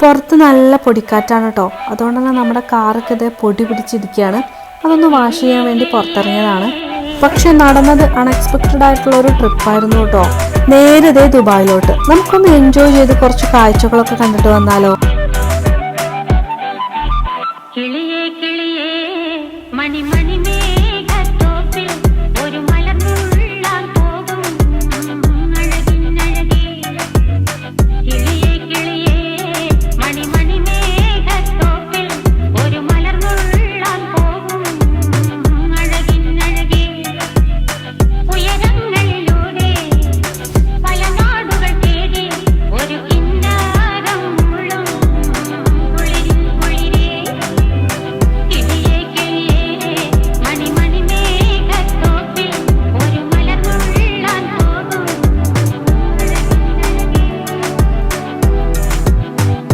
പുറത്ത് നല്ല പൊടിക്കാറ്റാണ് കേട്ടോ അതുകൊണ്ട് തന്നെ നമ്മുടെ കാറൊക്കെ ഇത് പൊടി പിടിച്ചിരിക്കുകയാണ്. അതൊന്ന് വാഷ് ചെയ്യാൻ വേണ്ടി പുറത്തിറങ്ങിയതാണ്. പക്ഷെ നടന്നത് അൺഎക്സ്പെക്റ്റഡ് ആയിട്ടുള്ള ഒരു ട്രിപ്പായിരുന്നു കേട്ടോ നേരെ ഇതേ ദുബായിലോട്ട്. നമുക്കൊന്ന് എൻജോയ് ചെയ്ത് കുറച്ച് കാഴ്ചകളൊക്കെ കണ്ടിട്ട് വന്നാലോ? കിളിയേ കിളിയേ മണിമ